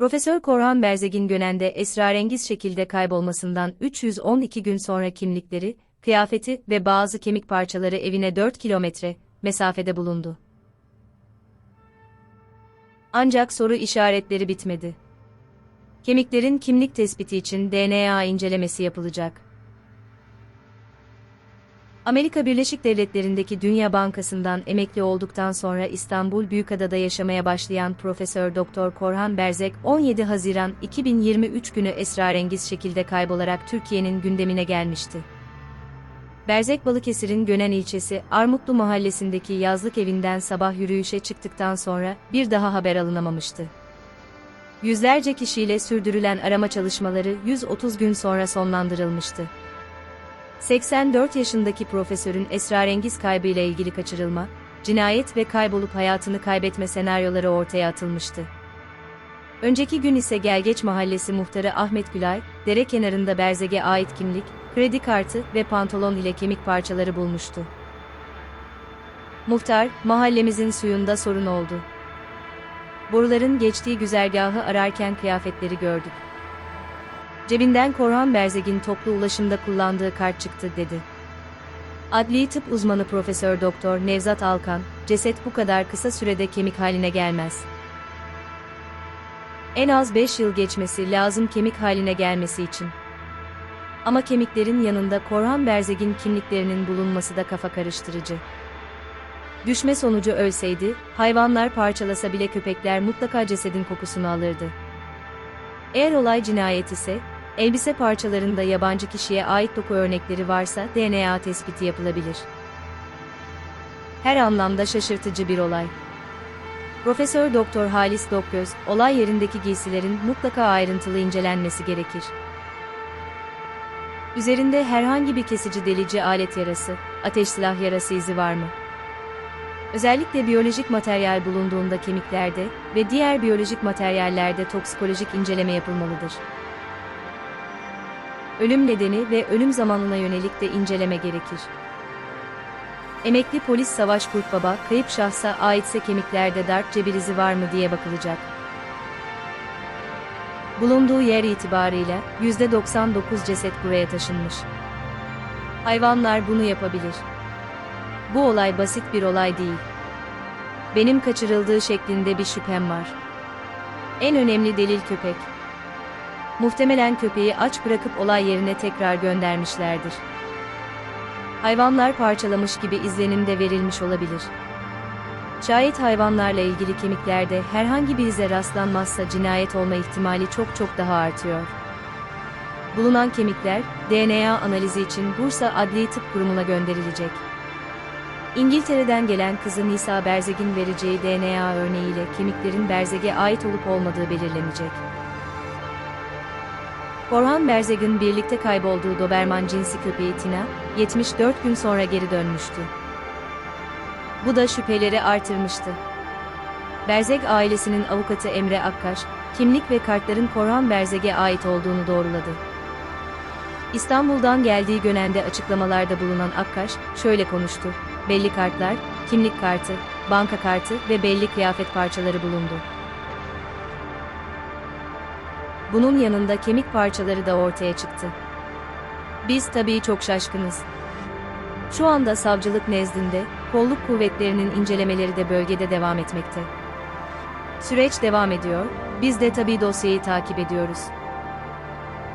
Profesör Korhan Berzegin Gönen'de esrarengiz şekilde kaybolmasından 312 gün sonra kimlikleri, kıyafeti ve bazı kemik parçaları evine 4 kilometre mesafede bulundu. Ancak soru işaretleri bitmedi. Kemiklerin kimlik tespiti için DNA incelemesi yapılacak. Amerika Birleşik Devletleri'ndeki Dünya Bankası'ndan emekli olduktan sonra İstanbul Büyükada'da yaşamaya başlayan Profesör Doktor Korhan Berzek 17 Haziran 2023 günü esrarengiz şekilde kaybolarak Türkiye'nin gündemine gelmişti. Berzek Balıkesir'in Gönen ilçesi Armutlu mahallesindeki yazlık evinden sabah yürüyüşe çıktıktan sonra bir daha haber alınamamıştı. Yüzlerce kişiyle sürdürülen arama çalışmaları 130 gün sonra sonlandırılmıştı. 84 yaşındaki profesörün esrarengiz kaybıyla ilgili kaçırılma, cinayet ve kaybolup hayatını kaybetme senaryoları ortaya atılmıştı. Önceki gün ise Gelgeç Mahallesi muhtarı Ahmet Gülay, dere kenarında Berzeg'e ait kimlik, kredi kartı ve pantolon ile kemik parçaları bulmuştu. Muhtar, mahallemizin suyunda sorun oldu. Boruların geçtiği güzergahı ararken kıyafetleri gördük. Cebinden Korhan Berzeg'in toplu ulaşımda kullandığı kart çıktı dedi. Adli tıp uzmanı Profesör Doktor Nevzat Alkan, ceset bu kadar kısa sürede kemik haline gelmez. En az 5 yıl geçmesi lazım kemik haline gelmesi için. Ama kemiklerin yanında Korhan Berzeg'in kimliklerinin bulunması da kafa karıştırıcı. Düşme sonucu ölseydi, hayvanlar parçalasa bile köpekler mutlaka cesedin kokusunu alırdı. Eğer olay cinayet ise, elbise parçalarında yabancı kişiye ait doku örnekleri varsa DNA tespiti yapılabilir. Her anlamda şaşırtıcı bir olay. Profesör Doktor Halis Dokgöz, olay yerindeki giysilerin mutlaka ayrıntılı incelenmesi gerekir. Üzerinde herhangi bir kesici delici alet yarası, ateş silah yarası izi var mı? Özellikle biyolojik materyal bulunduğunda kemiklerde ve diğer biyolojik materyallerde toksikolojik inceleme yapılmalıdır. Ölüm nedeni ve ölüm zamanına yönelik de inceleme gerekir. Emekli polis Savaş Kurtbaba, kayıp şahsa aitse kemiklerde darp cebir izi var mı diye bakılacak. Bulunduğu yer itibarıyla %99 ceset buraya taşınmış. Hayvanlar bunu yapabilir. Bu olay basit bir olay değil. Benim kaçırıldığı şeklinde bir şüphem var. En önemli delil köpek. Muhtemelen köpeği aç bırakıp olay yerine tekrar göndermişlerdir. Hayvanlar parçalamış gibi izlenim de verilmiş olabilir. Şayet hayvanlarla ilgili kemiklerde herhangi bir ize rastlanmazsa cinayet olma ihtimali çok çok daha artıyor. Bulunan kemikler, DNA analizi için Bursa Adli Tıp Kurumu'na gönderilecek. İngiltere'den gelen kızı Nisa Berzeg'in vereceği DNA örneğiyle kemiklerin Berzeg'e ait olup olmadığı belirlenecek. Korhan Berzeg'in birlikte kaybolduğu Doberman cinsi köpeği Tina, 74 gün sonra geri dönmüştü. Bu da şüpheleri artırmıştı. Berzeg ailesinin avukatı Emre Akkaş, kimlik ve kartların Korhan Berzeg'e ait olduğunu doğruladı. İstanbul'dan geldiği Gönen'de açıklamalarda bulunan Akkaş, şöyle konuştu. Belli kartlar, kimlik kartı, banka kartı ve belli kıyafet parçaları bulundu. Bunun yanında kemik parçaları da ortaya çıktı. Biz tabii çok şaşkınız. Şu anda savcılık nezdinde, kolluk kuvvetlerinin incelemeleri de bölgede devam etmekte. Süreç devam ediyor, biz de tabii dosyayı takip ediyoruz.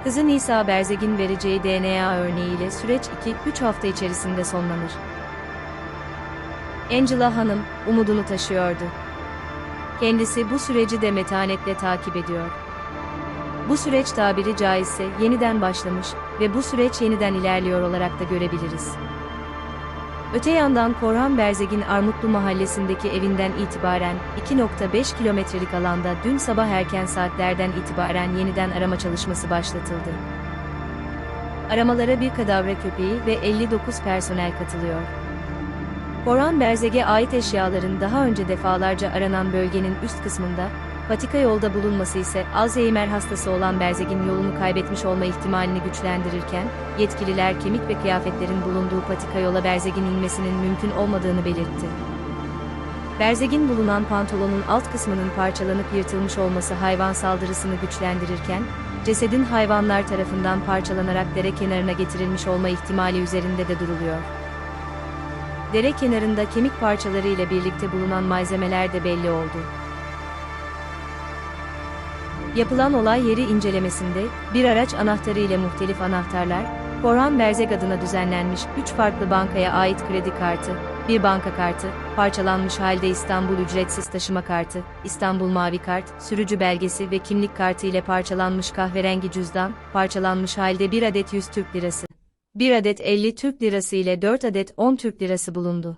Kızı Nisa Berzeg'in vereceği DNA örneğiyle süreç 2-3 hafta içerisinde sonlanır. Angela Hanım, umudunu taşıyordu. Kendisi bu süreci de metanetle takip ediyor. Bu süreç tabiri caizse yeniden başlamış ve bu süreç yeniden ilerliyor olarak da görebiliriz. Öte yandan Korhan Berzeg'in Armutlu mahallesindeki evinden itibaren 2.5 kilometrelik alanda dün sabah erken saatlerden itibaren yeniden arama çalışması başlatıldı. Aramalara bir kadavra köpeği ve 59 personel katılıyor. Korhan Berzeg'e ait eşyaların daha önce defalarca aranan bölgenin üst kısmında, patika yolda bulunması ise Alzheimer hastası olan Berzeg'in yolunu kaybetmiş olma ihtimalini güçlendirirken, yetkililer kemik ve kıyafetlerin bulunduğu patika yola Berzeg'in inmesinin mümkün olmadığını belirtti. Berzeg'in bulunan pantolonun alt kısmının parçalanıp yırtılmış olması hayvan saldırısını güçlendirirken, cesedin hayvanlar tarafından parçalanarak dere kenarına getirilmiş olma ihtimali üzerinde de duruluyor. Dere kenarında kemik parçaları ile birlikte bulunan malzemeler de belli oldu. Yapılan olay yeri incelemesinde, bir araç anahtarı ile muhtelif anahtarlar, Korhan Berzeg adına düzenlenmiş 3 farklı bankaya ait kredi kartı, bir banka kartı, parçalanmış halde İstanbul ücretsiz taşıma kartı, İstanbul mavi kart, sürücü belgesi ve kimlik kartı ile parçalanmış kahverengi cüzdan, parçalanmış halde 1 adet 100 Türk lirası, 1 adet 50 Türk lirası ile 4 adet 10 Türk lirası bulundu.